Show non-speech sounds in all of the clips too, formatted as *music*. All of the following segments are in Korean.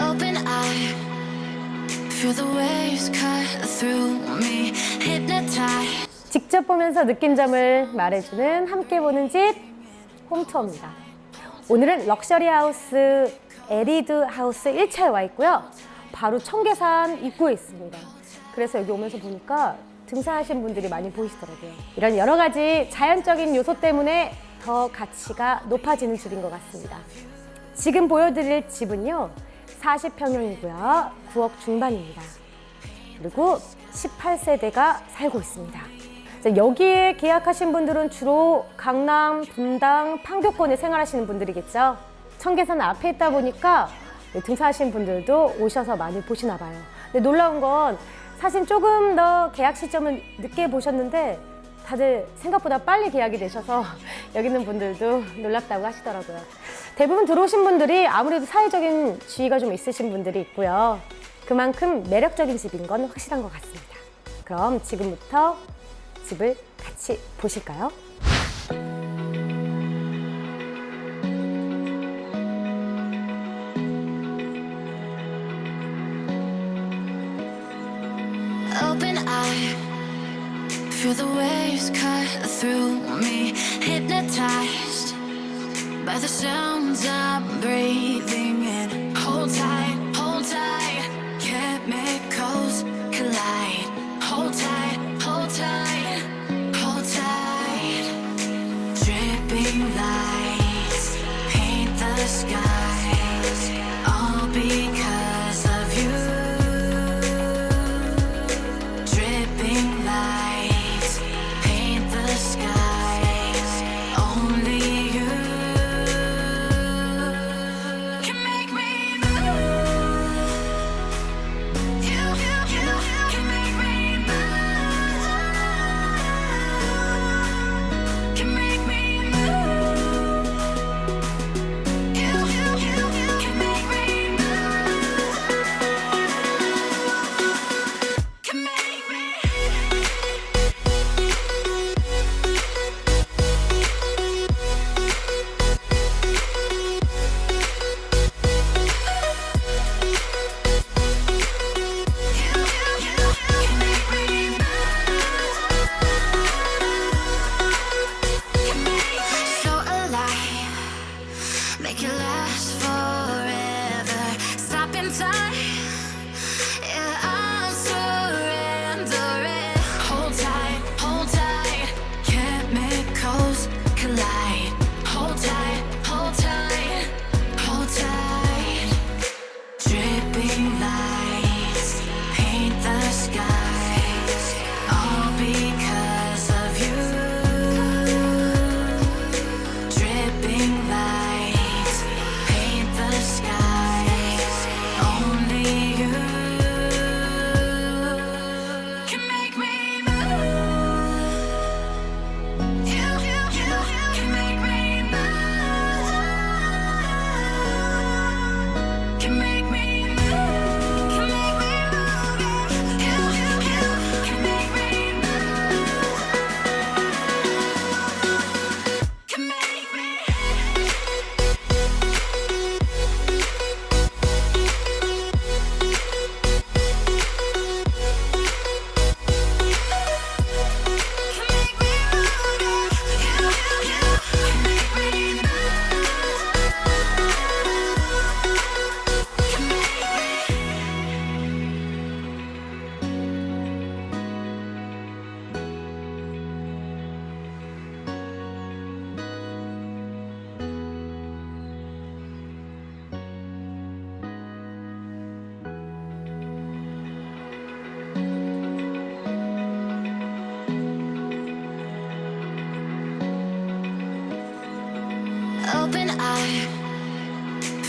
Open eye, feel the waves cut through me, hypnotized. 직접 보면서 느낀 점을 말해주는 함께 보는 집 홈투어입니다. 오늘은 럭셔리 하우스 에리드 하우스 1차에 와 있고요. 바로 청계산 입구에 있습니다. 그래서 여기 오면서 보니까 등산하신 분들이 많이 보이시더라고요. 이런 여러 가지 자연적인 요소 때문에 더 가치가 높아지는 집인 것 같습니다. 지금 보여드릴 집은요. 40평형이고요. 9억 중반입니다. 그리고 18세대가 살고 있습니다. 자, 여기에 계약하신 분들은 주로 강남, 분당, 판교권에 생활하시는 분들이겠죠. 청계산 앞에 있다 보니까 등산하시는 분들도 오셔서 많이 보시나 봐요. 근데 놀라운 건 사실 조금 더 계약 시점을 늦게 보셨는데 다들 생각보다 빨리 계약이 되셔서 *laughs* 여기 있는 분들도 놀랍다고 하시더라고요. 대부분 들어오신 분들이 아무래도 사회적인 지위가 좀 있으신 분들이 있고요. 그만큼 매력적인 집인 건 확실한 것 같습니다. 그럼 지금부터 집을 같이 보실까요? Through me, hypnotized by the sounds I'm breathing in. Hold tight, hold tight, chemicals collide. Hold tight, hold tight, hold tight. Dripping lights paint the skies,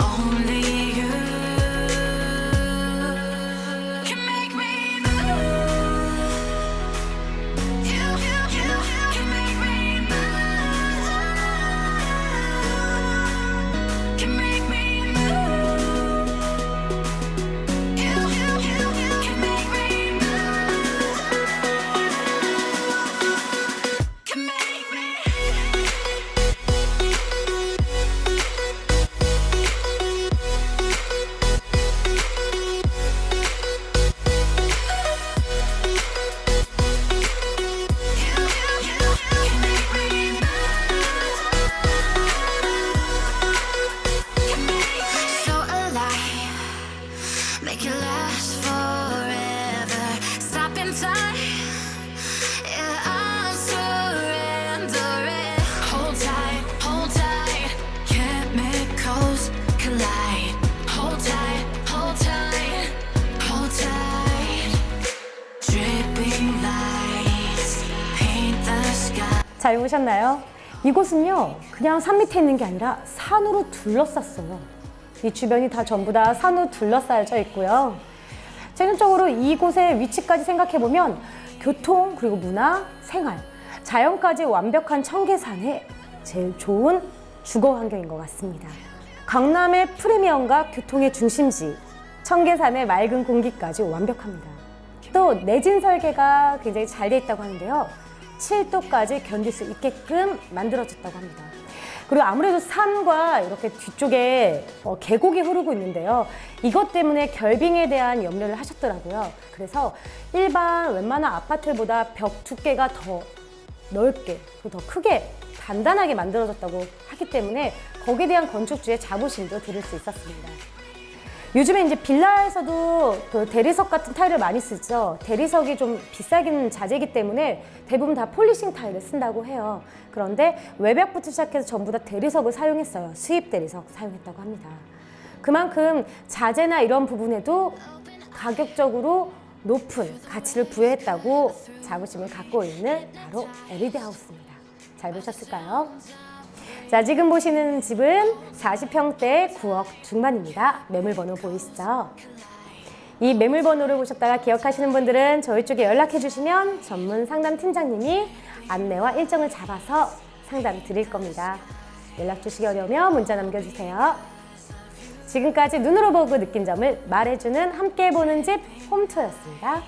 only make it last forever. Stop in time. Yeah, I'm surrendering. Hold tight, hold tight. Chemicals collide. Hold tight, hold tight, hold tight. Dripping lights paint the sky. 잘 보셨나요? 이곳은요, 그냥 산 밑에 있는 게 아니라 산으로 둘러쌌어요. 이 주변이 다 전부 다 산으로 둘러싸여져 있고요. 전형적으로 이곳의 위치까지 생각해보면 교통, 그리고 문화, 생활, 자연까지 완벽한 청계산의 제일 좋은 주거 환경인 것 같습니다. 강남의 프리미엄과 교통의 중심지, 청계산의 맑은 공기까지 완벽합니다. 또 내진 설계가 굉장히 잘 돼 있다고 하는데요. 7도까지 견딜 수 있게끔 만들어졌다고 합니다. 그리고 아무래도 산과 이렇게 뒤쪽에 어, 계곡이 흐르고 있는데요. 이것 때문에 결빙에 대한 염려를 하셨더라고요. 그래서 일반 웬만한 아파트보다 벽 두께가 더 넓게 더 크게 단단하게 만들어졌다고 하기 때문에 거기에 대한 건축주의 자부심도 들을 수 있었습니다. 요즘에 이제 빌라에서도 그 대리석 같은 타일을 많이 쓰죠. 대리석이 좀 비싸긴 자재이기 때문에 대부분 다 폴리싱 타일을 쓴다고 해요. 그런데 외벽부터 시작해서 전부 다 대리석을 사용했어요. 수입 대리석 사용했다고 합니다. 그만큼 자재나 이런 부분에도 가격적으로 높은 가치를 부여했다고 자부심을 갖고 있는 바로 LED 하우스입니다. 잘 보셨을까요? 자, 지금 보시는 집은 40평대 9억 중반입니다. 매물번호 보이시죠? 이 매물번호를 보셨다가 기억하시는 분들은 저희 쪽에 연락해 주시면 전문 상담 팀장님이 안내와 일정을 잡아서 상담 드릴 겁니다. 연락 주시기 어려우면 문자 남겨주세요. 지금까지 눈으로 보고 느낀 점을 말해주는 함께 보는 집 홈투였습니다.